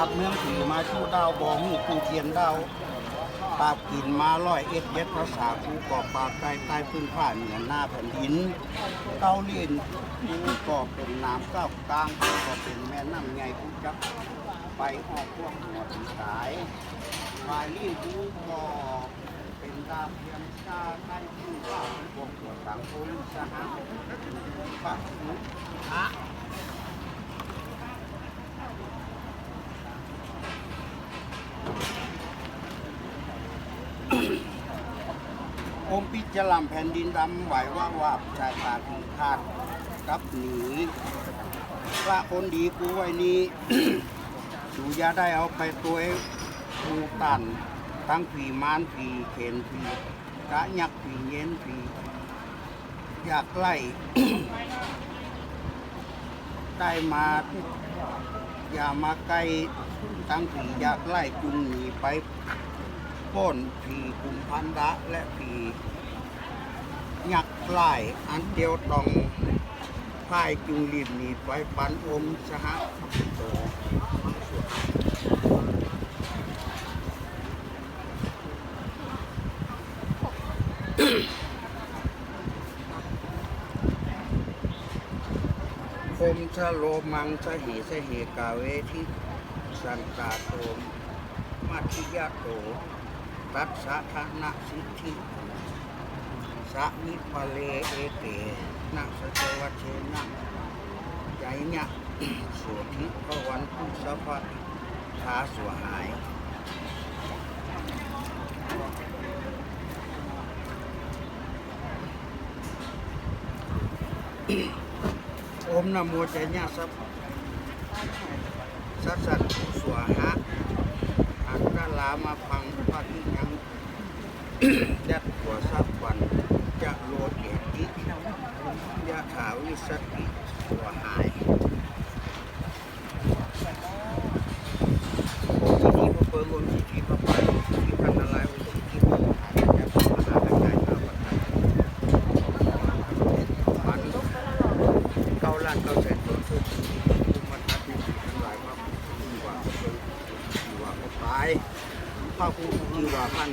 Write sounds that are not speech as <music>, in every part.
าบเมืองผีมาชูดาวบอหูกูเทียนดาวปาบกินมาร้อยเอ็ดเย็ดภาษากูกอบปากใต้ใต้พื้นผ้าเหนือหน้าแผ่นดินเก้าเลียนกูก็เป็นน้ำเก้าวกลางกูก็เป็นแม่น้ำไงกูจับไปออกพวกหัวถึงสายปลายลี่กูก็เป็นดาเทียมชาใต้พื้นผ้าพวกหัวสังคมสหภาพะอมพิจลำแผ่นดินดำไหวว่าว่าชายตาพิฆาตกับหนีว่าคนดีกูไว้นี้ดูอยาได้เอาไปตัวกูตัน ทั้งผีมานผีเข็นผีกะยักผีเย็นผีอยากไล่ได้มาอย่ามาใกล้ทั้งผีอยากไล่จุงหนีไป ป้นผีกุมพันดะและผียักษ์ไล่อันเดียวตองพายจุงรีบหนีไปปันอมสหโตคมชะโลมังสหิสเหกาเวทิสันตาโตมัทิยาโต ตัสสะทะนะสิทธิสะมิปะเลเอเตนะสะเจวัชเชนะใจเนี่ยโสธิพวันทุสัพพะทาสวหายอมนโมใจเนี่ยสัพสัสสัตสวหะอันกลามาพัง 嗯哼 <coughs>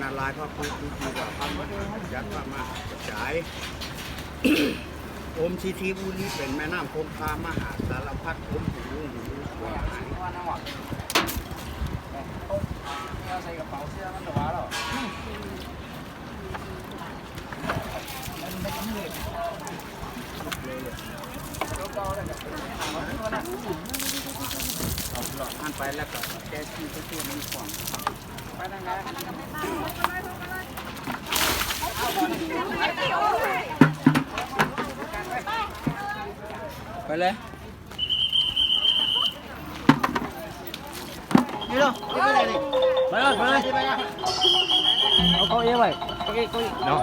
นารายพระผู้จีวาพระมหายักษ์พระมหากรายอมสิทธิบุรีเป็นแม่น้ำคงคามหาสารพัดอมหูหูสวหาย要ใส่กระเป๋าเสื้อมันจะว้าหรออันไปแล้วก็แก้ที่ก็ตัวมันขวาง ไปทางไหนไปเลยนี่เนาะนี่ไปไหนดิไปเลยไปเลยไปเลยเอาเก้าอี้ไว้เก้าอี้เก้าอี้เนาะ